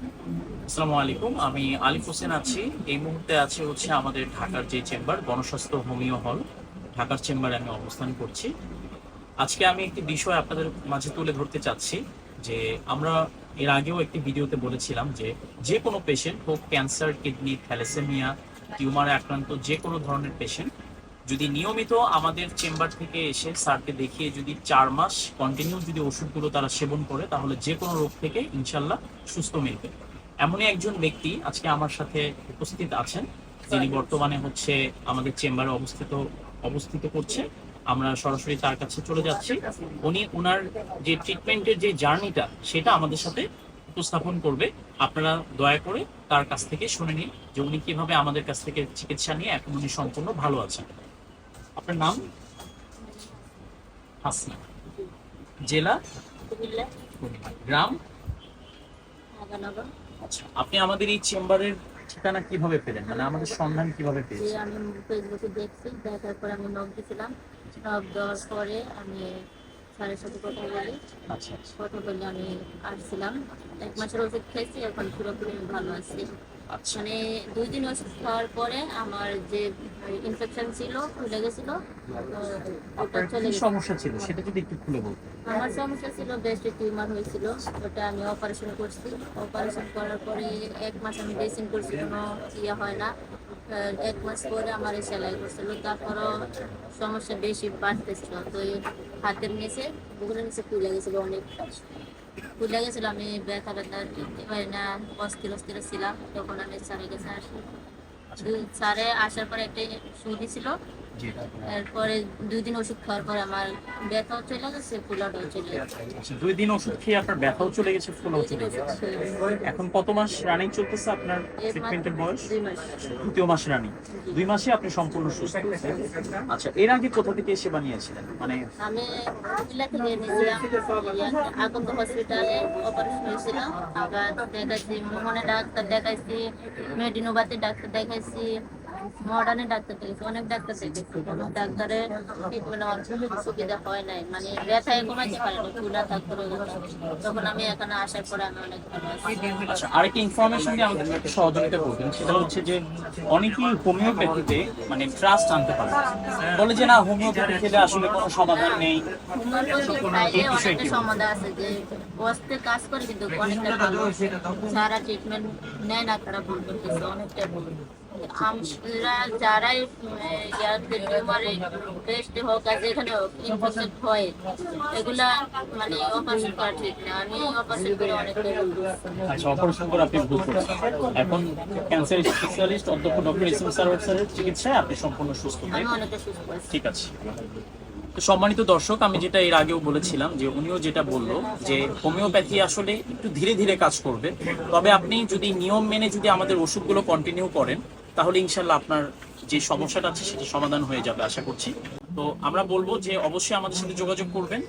আসসালামু আলাইকুম আমি আলিফ হোসেন আছি। এই মুহূর্তে আছে হচ্ছে আমাদের ঢাকার যে চেম্বার, গণস্বাস্থ্য হোমিও হল। ঢাকার চেম্বারে আমি অবস্থান করছি। আজকে আমি একটি বিষয় আপনাদের মাঝে তুলে ধরতে চাচ্ছি, যে আমরা এর আগেও একটি ভিডিওতে বলেছিলাম যে যে কোনো পেশেন্ট হোক ক্যান্সার কিডনি থ্যালাসেমিয়া টিউমারে আক্রান্ত যে কোনো ধরনের পেশেন্ট যদি নিয়মিত আমাদের চেম্বার থেকে এসে স্যারকে দেখিয়ে যদি চার মাস কন্টিনিউ যদি ওষুধগুলো তারা সেবন করে তাহলে যে কোনো রোগ থেকে ইনশাল্লাহ সুস্থ মিলবে। এমনই একজন ব্যক্তি আজকে আমার সাথে উপস্থিত আছেন যিনি বর্তমানে হচ্ছে আমাদের চেম্বারে অবস্থিত অবস্থিত করছে। আমরা সরাসরি তার কাছে চলে যাচ্ছি। উনি ওনার যে ট্রিটমেন্টের যে জার্নিটা সেটা আমাদের সাথে উপস্থাপন করবে। আপনারা দয়া করে তার কাছ থেকে শুনে নিন যে উনি কীভাবে আমাদের কাছ থেকে চিকিৎসা নিয়ে এখন উনি সম্পূর্ণ ভালো আছেন। আপনার নাম? হাসনা। জেলা? গ্রাম? আচ্ছা আপনি আমাদের এই চেম্বারের ঠিকানা কীভাবে পেলেন? মানে আমাদের সন্ধান কীভাবে পেয়েছেন? আমি ফেসবুকে দেখছি দেখার পর আমি নখ দিয়েছিলাম। নখ দেওয়ার পরে আমি স্যারের সাথে কথা বলি। আচ্ছা আচ্ছা। কথা বলে আমি আসছিলাম। এক মাসের ওষুধ খেয়েছি এখন পুরোপুরি ভালো আছি। মানে দুই দিন ওষুধ খাওয়ার পরে আমার যে ইনফেকশন ছিল খুলে গেছিল ওটা চলে সমস্যা ছিল? সেটা যদি একটু খুলে বলতেন। আমার সমস্যা ছিল বেস্ট টিউমার হয়েছিল ওটা আমি অপারেশন করছি। অপারেশন করার পরে এক মাস আমি ড্রেসিং করছি কোনো ইয়ে হয় না। এক মাস পরে আমার সেলাই করছিল তারপরও সমস্যা বেশি বাড়তেছিল। তো হাতের নিচে বুকের নিচে ফুলে গেছিল অনেক ফুলে গেছিল আমি ব্যথা ব্যথা হয় পারি না, অস্থির অস্থির ছিলাম, তখন আমি স্যারের গেছে আসি। স্যারে আসার পরে একটা এরপরে দুই দিন ওষুধ খাওয়ার পরে আমার ব্যথাও চলে গেছে ফুলাটাও চলে গেছে। আচ্ছা দুই দিন ওষুধ খেয়ে আপনার ব্যথাও চলে গেছে ফুলও চলে গেছে। এখন কত মাস রানিং চলতেছে আপনার ট্রিটমেন্টের বয়স? দুই মাস। দ্বিতীয় মাস রানিং দুই মাসে আপনি সম্পূর্ণ সুস্থ আচ্ছা এর আগে কোথা থেকে সেবা নিয়েছিলেন? মানে আমি কুমিল্লা থেকে আগন্ত হসপিটালে অপারেশন হয়েছিল। আবার দেখাইছি মোহনে ডাক্তার দেখাইছি মেডিনোবাতে ডাক্তার দেখাইছি। মডার্নে ডাক্তার দেখাইছি অনেক ডাক্তার দেখাইছি। কোনো ডাক্তারের ট্রিটমেন্ট আমার সুবিধা হয় নাই। মানে ব্যথায় কমাইতে পারে না চুলা থাকতে তখন আমি এখানে আসার পরে আমি অনেক ভালো আছি আচ্ছা আরেকটি ইনফরমেশন দিয়ে আমাদের একটু সহযোগিতা করবেন সেটা হচ্ছে যে অনেকেই হোমিওপ্যাথিতে মানে ট্রাস্ট আনতে পারে বলে যে না হোমিওপ্যাথি খেলে আসলে কোনো সমাধান নেই। হোমিওপ্যাথি সমাধান আছে যে বসতে কাজ করে কিন্তু অনেকটা ভালো। সারা ট্রিটমেন্ট নেয় না তারা ভুল করতেছে অনেকটা ভুল। আমরা যারাই ইয়াতে টিউমারে টেস্ট হোক আর যেখানে হোক ইনফেকশন হয় এগুলা মানে অপারেশন করা ঠিক না। আমি অপারেশন করে অনেকটা আচ্ছা অপারেশন করে আপনি ভুল করছেন। এখন ক্যান্সার স্পেশালিস্ট অধ্যক্ষ ডক্টর ইসিম স্যারের চিকিৎসায় আপনি সম্পূর্ণ সুস্থ। আমি অনেকটা সুস্থ ঠিক আছে। সম্মানিত দর্শক, আমি যেটা এর আগেও বলেছিলাম যে উনিও যেটা বলল যে হোমিওপ্যাথি আসলে একটু ধীরে ধীরে কাজ করবে। তবে আপনি যদি নিয়ম মেনে যদি আমাদের ওষুধগুলো কন্টিনিউ করেন, তাহলে ইনশাল্লাহ আপনার যে সমস্যাটা আছে সেটা সমাধান হয়ে যাবে, আশা করছি। তো আমরা বলব যে অবশ্যই আমাদের সাথে যোগাযোগ করবেন।